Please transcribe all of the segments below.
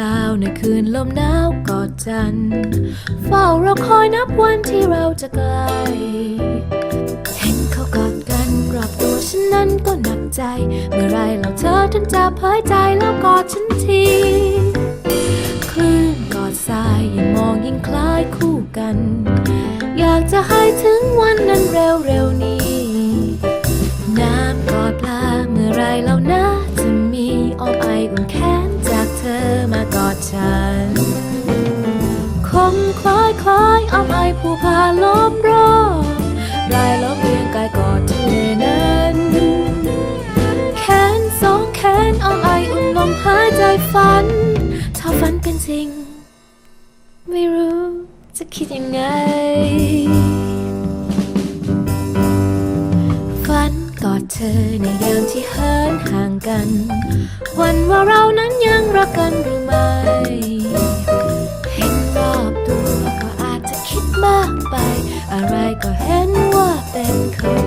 ดาวในคืนลมหนาวกอดจัน เฝ้ารอคอยนับวันที่เราจะไกล เห็นเขากอดกันรอบตัวฉันนั้นก็หนักใจ เมื่อไรเราเธอถึงจะเผยใจแล้วกอดฉันที คล้ายคล้ายอ้อมไอผู้พาล้อมรอบรายล้อมเรียงกายกอดทะเลนั้น แขนสองแขนอ้อมไออุ่นลมหายใจฝัน ถ้าฝันเป็นจริง ไม่รู้จะคิดยังไง ฝันกอดเธอในยามที่เหินห่างกัน วันว่าเรานั้นยังรักกันหรือไม่ ไป อะไรก็เห็นว่าเป็นเขา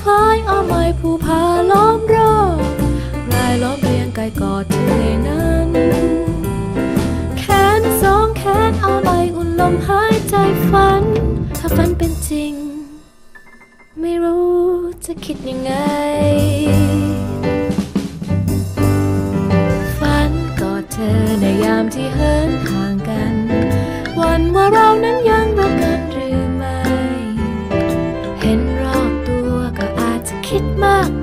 คล้ายอ้อมไอผู้พาล้อมรอบรายล้อมเรียงกายกอดทะเลนั้นแขนสองแขนอ้อมไออุ่นลมหายใจฝัน ถ้าฝันเป็นจริง ไม่รู้จะคิดยังไงฝันกอดเธอในยามที่เหินห่ คิดมาก